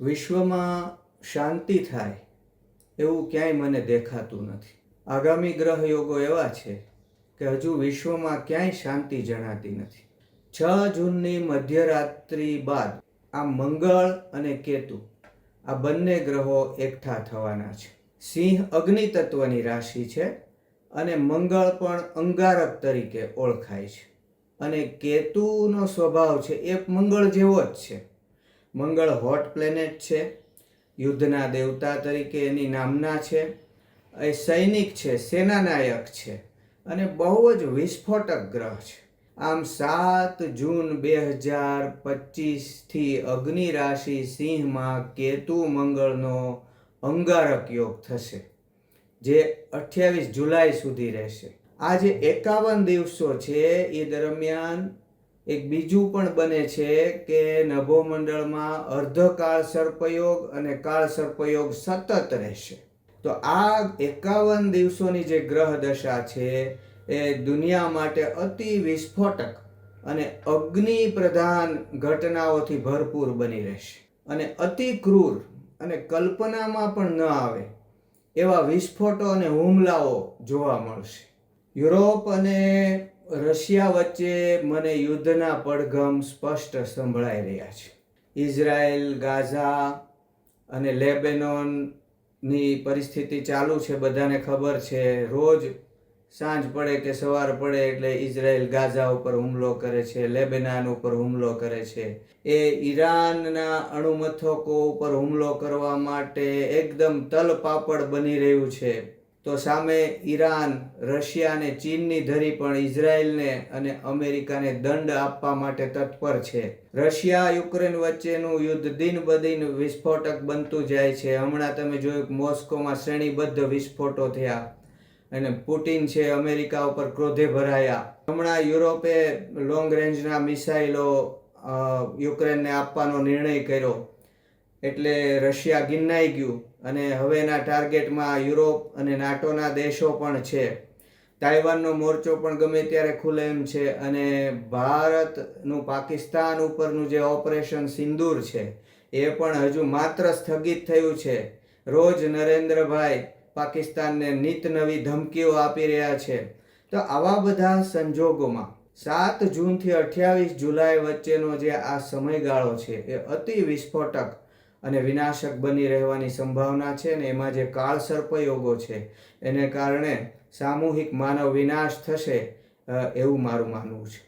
વિશ્વમાં શાંતિ થાય એવું ક્યાંય મને દેખાતું નથી. આગામી ગ્રહ યોગો એવા છે કે હજુ વિશ્વમાં ક્યાંય શાંતિ જણાતી નથી. છ જૂનની મધ્યરાત્રિ બાદ આ મંગળ અને કેતુ, આ બંને ગ્રહો એકઠા થવાના છે. સિંહ અગ્નિ તત્વની રાશિ છે અને મંગળ પણ અંગારક તરીકે ઓળખાય છે. અને કેતુનો સ્વભાવ છે એ મંગળ જેવો જ છે. મંગળ હોટ પ્લેનેટ છે, યુદ્ધના દેવતા તરીકે એની નામના છે, એ સૈનિક છે, સેનાનાયક છે અને બહુ જ વિસ્ફોટક ગ્રહ છે. આમ સાત જૂન બે હજાર પચીસથી અગ્નિ રાશિ સિંહમાં કેતુ મંગળનો અંગારક યોગ થશે, જે અઠ્યાવીસ જુલાઈ સુધી રહેશે. આ જે એકાવન દિવસો છે એ દરમિયાન એક બીજું પણ બને છે કે નભોમંડળમાં અર્ધકાળ સર્પયોગ અને કાળ સર્પયોગ સતત રહેશે. તો આ એકાવન દિવસોની જે ગ્રહ દશા છે, એ દુનિયા માટે અતિ વિસ્ફોટક અને અગ્નિ પ્રધાન ઘટનાઓથી ભરપૂર બની રહેશે. અને અતિ ક્રૂર અને કલ્પનામાં પણ ન આવે એવા વિસ્ફોટો અને હુમલાઓ જોવા મળશે. યુરોપ અને રશિયા વચ્ચે મને યુદ્ધના પડઘમ સ્પષ્ટ સંભળાઈ રહ્યા છે. ઇઝરાયલ, ગાઝા અને લેબેનોનની પરિસ્થિતિ ચાલુ છે, બધાને ખબર છે. રોજ સાંજ પડે કે સવાર પડે એટલે ઇઝરાયલ ગાઝા ઉપર હુમલો કરે છે, લેબેનાન ઉપર હુમલો કરે છે. એ ઈરાનના અણુમથકો ઉપર હુમલો કરવા માટે એકદમ તલપાપડ બની રહ્યું છે. તો સામે ઈરાન, રશિયા અને ચીનની ધરી પણ ઇઝરાયલને અને અમેરિકાને દંડ આપવા માટે તત્પર છે. રશિયા, યુક્રેન વચ્ચેનું યુદ્ધ દિન બદિન વિસ્ફોટક બનતું જાય છે. હમણાં તમે જોયું મોસ્કોમાં શ્રેણીબદ્ધ વિસ્ફોટો થયા અને પુટિન છે અમેરિકા ઉપર ક્રોધે ભરાયા. હમણાં યુરોપે લોંગ રેન્જના મિસાઇલો યુક્રેનને આપવાનો નિર્ણય કર્યો. એટલે રશિયા ગિન્નાઈ ગયું અને હવેના ટાર્ગેટમાં યુરોપ અને નાટોના દેશો પણ છે. તાઇવાનનો મોરચો પણ ગમે ત્યારે ખુલે એમ છે અને ભારતનું પાકિસ્તાન ઉપરનું જે ઓપરેશન સિંદૂર છે, એ પણ હજુ માત્ર સ્થગિત થયું છે. રોજ નરેન્દ્રભાઈ પાકિસ્તાનને નિત નવી ધમકીઓ આપી રહ્યા છે. તો આવા બધા સંજોગોમાં સાત જૂનથી અઠ્યાવીસ જુલાઈ વચ્ચેનો જે આ સમયગાળો છે, એ અતિ વિસ્ફોટક અને વિનાશક બની રહેવાની સંભાવના છે ને એમાં જે કાળ સર્પયોગો છે, એને કારણે સામૂહિક માનવ વિનાશ થશે એવું મારું માનવું છે.